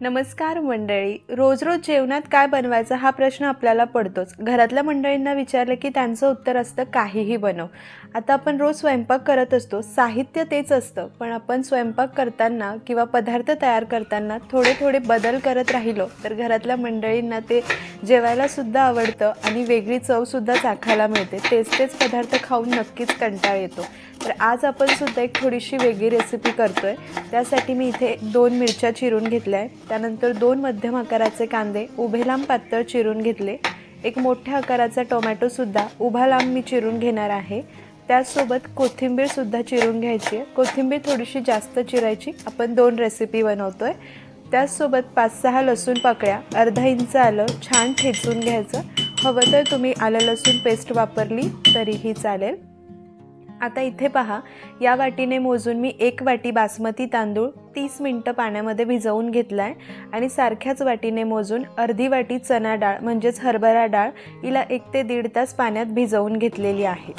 नमस्कार मंडळी. रोज रोज जेवणात काय बनवायचं हा प्रश्न आपल्याला पडतोच. घरातल्या मंडळींना विचारलं की त्यांचं उत्तर असतं काहीही बनव. आता आपण रोज स्वयंपाक करत असतो साहित्य तेच असतं. पण आपण स्वयंपाक करताना किंवा पदार्थ तयार करताना थोडे थोडे बदल करत राहिलो तर घरातल्या मंडळींना ते जेवायलासुद्धा आवडतं आणि वेगळी चवसुद्धा चाखायला मिळते. तेच तेच पदार्थ खाऊन नक्कीच कंटाळ येतो. तर आज आपण सुद्धा एक थोडीशी वेगळी रेसिपी करतोय. त्यासाठी मी इथे दोन मिरच्या चिरून घेतल्या आहे त्यानंतर दोन मध्यम आकाराचे कांदे उभे लांब पातळ चिरून घेतले. एक मोठ्या आकाराचा टोमॅटोसुद्धा उभा लांब मी चिरून घेणार आहे. त्याचसोबत कोथिंबीरसुद्धा चिरून घ्यायची आहे. कोथिंबीर थोडीशी जास्त चिरायची. आपण दोन रेसिपी बनवतोय. त्याचसोबत पाच सहा लसूण पाकळ्या अर्धा इंच आलं छान ठेचून घ्यायचं. हवं तर तुम्ही आलं लसूण पेस्ट वापरली तरीही चालेल. आता इथे पहा या वाटीने मोजून मी एक वाटी बासमती तांदूळ तीस मिनटं पाण्यामध्ये भिजवून घेतला आहे आणि सारख्याच वाटीने मोजून अर्धी वाटी चना डाळ म्हणजेच हरभरा डाळ हिला एक ते दीड तास पाण्यात भिजवून घेतलेली आहे.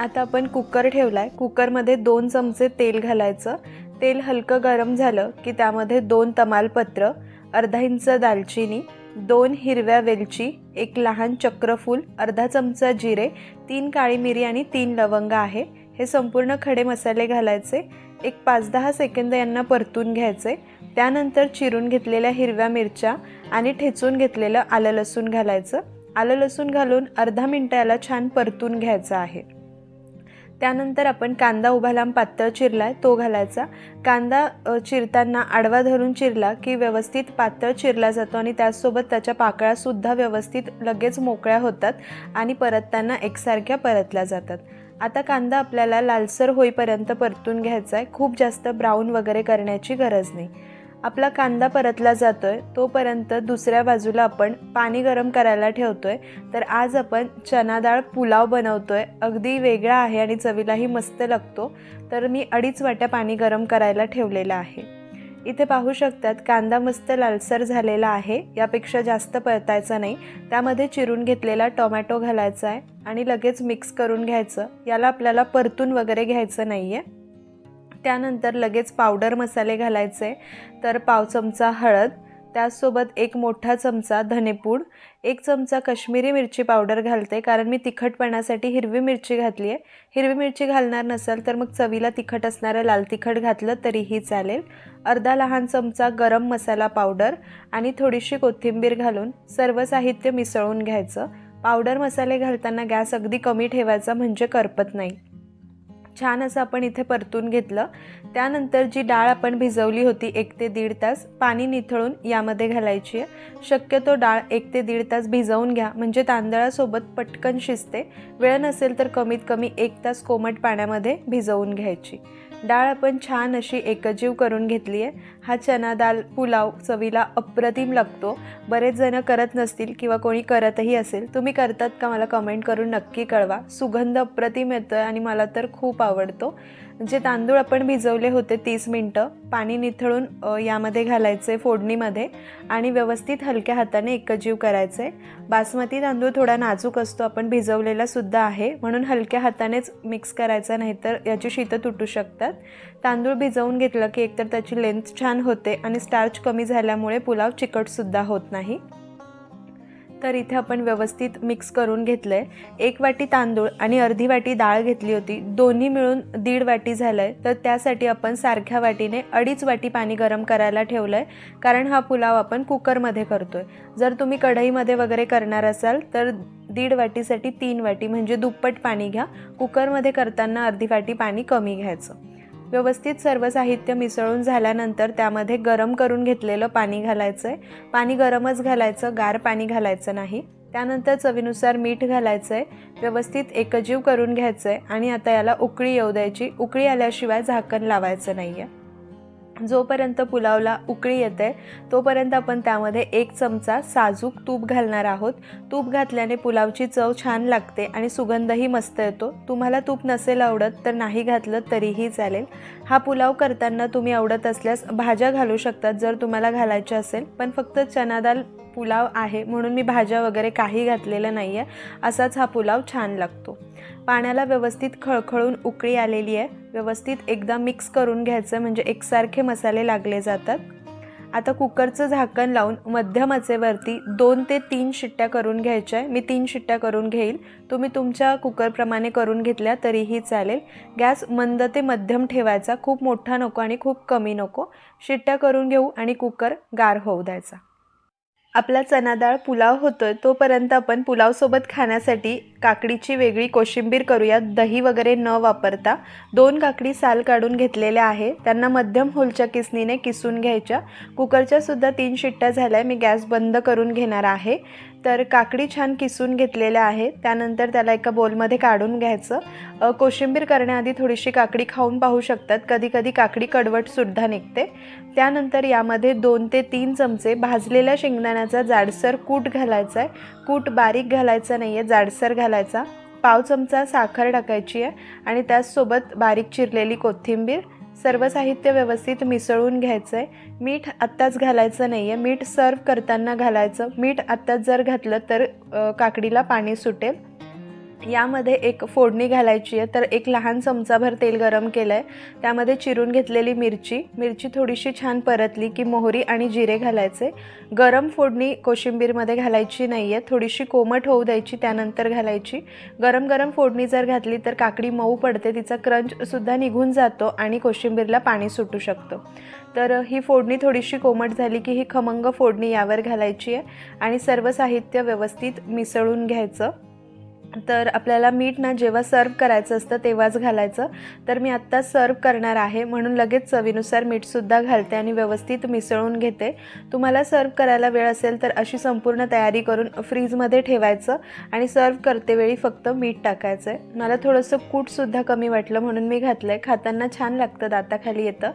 आता आपण कुकर ठेवला आहे कुकरमध्ये दोन चमचे तेल घालायचं. तेल हलकं गरम झालं की त्यामध्ये दोन तमालपत्र अर्धा इंच दालचिनी दोन हिरव्या वेलची एक लहान चक्रफूल अर्धा चमचा जिरे तीन काळी मिरी आणि तीन लवंग आहे. हे संपूर्ण खडे मसाले घालायचे. एक पाच दहा सेकंद यांना परतून घ्यायचे. त्यानंतर चिरून घेतलेल्या हिरव्या मिरच्या आणि ठेचून घेतलेलं आलं लसूण घालायचं. आलं लसूण घालून अर्धा मिनटं याला छान परतून घ्यायचं आहे. त्यानंतर आपण कांदा उभा लांब पातळ चिरला आहे तो घालायचा. कांदा चिरताना आडवा धरून चिरला की व्यवस्थित पातळ चिरला जातो आणि त्याचसोबत त्याच्या पाकळ्यासुद्धा व्यवस्थित लगेच मोकळ्या होतात आणि परतताना एकसारख्या परतल्या जातात. आता कांदा आपल्याला लालसर होईपर्यंत परतून घ्यायचा आहे खूप जास्त ब्राऊन वगैरे करण्याची गरज नाही. आपला कांदा परतला जातोय तोपर्यंत दुसऱ्या बाजूला आपण पाणी गरम करायला ठेवतोय. तर आज आपण चना डाळ पुलाव बनवतोय. अगदी वेगळा आहे आणि चवीलाही मस्त लागतो. तर मी अडीच वाट्या पाणी गरम करायला ठेवलेलं आहे. इथे पाहू शकतात कांदा मस्त लालसर झालेला आहे. यापेक्षा जास्त परतायचा नाही. त्यामध्ये चिरून घेतलेला टोमॅटो घालायचा आहे आणि लगेच मिक्स करून घ्यायचं. याला आपल्याला परतून वगैरे घ्यायचं नाही आहे त्यानंतर लगेच पावडर मसाले घालायचे. तर पाव चमचा हळद त्याचसोबत एक मोठा चमचा धनेपूड एक चमचा कश्मीरी मिरची पावडर घालते. कारण मी तिखटपणासाठी हिरवी मिरची घातली आहे हिरवी मिरची घालणार नसाल तर मग चवीला तिखट असणारं लाल तिखट घातलं तरीही चालेल. अर्धा लहान चमचा गरम मसाला पावडर आणि थोडीशी कोथिंबीर घालून सर्व साहित्य मिसळून घ्यायचं. पावडर मसाले घालताना गॅस अगदी कमी ठेवायचा म्हणजे करपत नाही. छान असं आपण इथे परतून घेतलं. त्यानंतर जी डाळ आपण भिजवली होती एक ते दीड तास पाणी निथळून यामध्ये घालायची आहे. शक्यतो डाळ एक ते दीड तास भिजवून घ्या. म्हणजे तांदळासोबत पटकन शिजते. वेळ नसेल तर कमीत कमी एक तास कोमट पाण्यामध्ये भिजवून घ्यायची. डाळ आपण छान अशी एकजीव करून घेतली आहे हा चना दाल पुलाव चवीला अप्रतिम लागतो. बरेच जण करत नसतील किंवा कोणी करतही असेल. तुम्ही करतात का मला कमेंट करून नक्की कळवा. सुगंध अप्रतिम येतो आहे आणि मला तर खूप आवडतो. जे तांदूळ आपण भिजवले होते तीस मिनटं पाणी निथळून यामध्ये घालायचे फोडणीमध्ये आणि व्यवस्थित हलक्या हाताने एकजीव करायचे. बासमती तांदूळ थोडा नाजूक असतो आपण भिजवलेला सुद्धा आहे. म्हणून हलक्या हातानेच मिक्स करायचा नाहीतर याची शीतं तुटू शकतात. तांदूळ भिजवून घेतलं की एकतर त्याची लेंथ छान होते आणि स्टार्च कमी झाल्यामुळे पुलाव चिकटसुद्धा होत नाही. तर इथे आपण व्यवस्थित मिक्स करून घेतलं आहे एक वाटी तांदूळ आणि अर्धी वाटी डाळ घेतली होती. दोन्ही मिळून दीड वाटी झालं आहे तर त्यासाठी आपण सारख्या वाटीने अडीच वाटी पाणी गरम करायला ठेवलं आहे कारण हा पुलाव आपण कुकरमध्ये करतो आहे जर तुम्ही कढईमध्ये वगैरे करणार असाल तर दीड वाटीसाठी तीन वाटी म्हणजे दुप्पट पाणी घ्या. कुकरमध्ये करताना अर्धी वाटी पाणी कमी घ्यायचं. व्यवस्थित सर्व साहित्य मिसळून झाल्यानंतर त्यामध्ये गरम करून घेतलेलं पाणी घालायचं आहे पाणी गरमच घालायचं गार पाणी घालायचं नाही. त्यानंतर चवीनुसार मीठ घालायचं आहे व्यवस्थित एकजीव करून घ्यायचं आहे आणि आता याला उकळी येऊ द्यायची. उकळी आल्याशिवाय झाकण लावायचं नाही आहे जोपर्यंत पुलावला उकळी येते तोपर्यंत आपण त्यामध्ये एक चमचा साजूक तूप घालणार आहोत. तूप घातल्याने पुलावची चव छान लागते आणि सुगंधही मस्त येतो. तुम्हाला तूप नसेल आवडत तर नाही घातलं तरीही चालेल. हा पुलाव करताना तुम्ही आवडत असल्यास भाज्या घालू शकतात जर तुम्हाला घालायच्या असेल पण फक्त चना दाल पुलाव आहे म्हणून मी भाज्या वगैरे काही घातलेलं नाही आहे असाच हा पुलाव छान लागतो. पाण्याला व्यवस्थित खळखळून उकळी आलेली आहे. व्यवस्थित एकदा मिक्स करून घ्यायचं म्हणजे एकसारखे मसाले लागले जातात. आता कुकरचं झाकण लावून मध्यम आचेवरती दोन ते तीन शिट्ट्या करून घ्यायच्या. आहे मी तीन शिट्ट्या करून घेईल. तुम्ही तुमच्या कुकरप्रमाणे करून घेतल्या तरीही चालेल. गॅस मंद ते मध्यम ठेवायचा. खूप मोठा नको आणि खूप कमी नको. शिट्ट्या करून घेऊ आणि कुकर गार होऊ द्यायचा. आपला चणाडाळ पुलाव आहे तोपर्यंत आपण पुलावसोबत खाण्यासाठी काकडीची वेगळी कोशिंबीर करूया. दही वगैरे न वापरता दोन काकडी साल काढून घेतलेल्या आहे. त्यांना मध्यम होलच्या किसनीने किसून घ्यायच्या. कुकरच्यासुद्धा तीन शिट्ट्या झाल्या मी गॅस बंद करून घेणार आहे. तर काकडी छान किसून घेतलेल्या आहे. त्यानंतर त्याला एका बोलमध्ये काढून घ्यायचं. कोशिंबीर करण्याआधी थोडीशी काकडी खाऊन पाहू शकतात. कधीकधी काकडी कडवटसुद्धा निघते. त्यानंतर यामध्ये दोन ते तीन चमचे भाजलेल्या शेंगदाण्या शेंगदाण्याचा जाडसर कूट घालायचा आहे कूट बारीक घालायचा नाही आहे जाडसर घालायचा. पाव चमचा साखर टाकायची आहे आणि त्याचसोबत बारीक चिरलेली कोथिंबीर. सर्व साहित्य व्यवस्थित मिसळून घ्यायचं आहे मीठ आत्ताच घालायचं नाही आहे मीठ सर्व करताना घालायचं. मीठ आत्ताच जर घातलं तर काकडीला पाणी सुटेल. यामध्ये एक फोडणी घालायची आहे. तर एक लहान चमचाभर तेल गरम केलं आहे त्यामध्ये चिरून घेतलेली मिरची मिरची थोडीशी छान परतली की मोहरी आणि जिरे घालायचे. गरम फोडणी कोशिंबीरमध्ये घालायची नाही आहे थोडीशी कोमट होऊ द्यायची त्यानंतर घालायची. गरम गरम फोडणी जर घातली तर काकडी मऊ पडते तिचा क्रंचसुद्धा निघून जातो आणि कोशिंबीरला पाणी सुटू शकतं. तर ही फोडणी थोडीशी कोमट झाली की ही खमंग फोडणी यावर घालायची आहे आणि सर्व साहित्य व्यवस्थित मिसळून घ्यायचं. तर आपल्याला मीठ ना जेव्हा सर्व करायचं असतं तेव्हाच घालायचं. तर मी आत्ता सर्व करणार आहे. म्हणून लगेच चवीनुसार मीठसुद्धा घालते आणि व्यवस्थित मिसळून घेते. तुम्हाला सर्व करायला वेळ असेल तर अशी संपूर्ण तयारी करून फ्रीजमध्ये ठेवायचं आणि सर्व करतेवेळी फक्त मीठ टाकायचं आहे मला थोडंसं कूटसुद्धा कमी वाटलं म्हणून मी घातलं आहे खाताना छान लागतं दाताखाली येतं.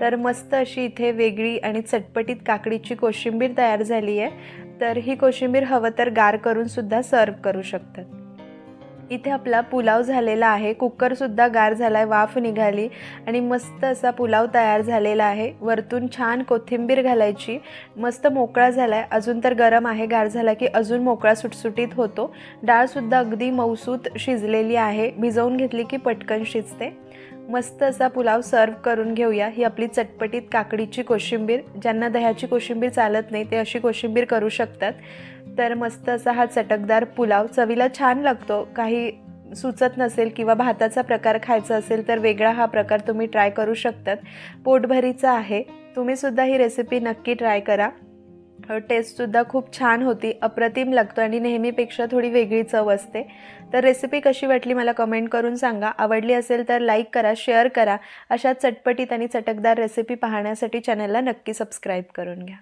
तर मस्त अशी इथे वेगळी आणि चटपटीत काकडीची कोशिंबीर तयार झाली आहे तर ही कोशिंबीर हवं तर गार करूनसुद्धा सर्व करू शकतात. इथे आपला पुलाव झालेला आहे. कुकरसुद्धा गार झाला आहे वाफ निघाली आणि मस्त असा पुलाव तयार झालेला आहे. वरतून छान कोथिंबीर घालायची. मस्त मोकळा झाला आहे अजून तर गरम आहे गार झाला की अजून मोकळा सुटसुटीत होतो. डाळसुद्धा अगदी मऊसूत शिजलेली आहे. भिजवून घेतली की पटकन शिजते. मस्त असा पुलाव सर्व करून घेऊया. ही आपली चटपटीत काकडीची कोशिंबीर. ज्यांना दह्याची कोशिंबीर चालत नाही ते अशी कोशिंबीर करू शकतात. तर मस्त असा हा चटकदार पुलाव. चवीला छान लागतो. काही सुचत नसेल किंवा भाताचा प्रकार खायचा असेल तर वेगळा हा प्रकार तुम्ही ट्राय करू शकतात. पोटभरीचा आहे. तुम्हीसुद्धा ही रेसिपी नक्की ट्राय करा. टेस्टसुद्धा खूप छान होती. अप्रतिम लागतो आणि नेहमीपेक्षा थोडी वेगळी चव असते. तर रेसिपी कशी वाटली मला कमेंट करून सांगा. आवडली असेल तर लाईक करा शेअर करा. अशा चटपटीत आणि चटकदार रेसिपी पाहण्यासाठी चॅनलला नक्की सबस्क्राईब करून घ्या.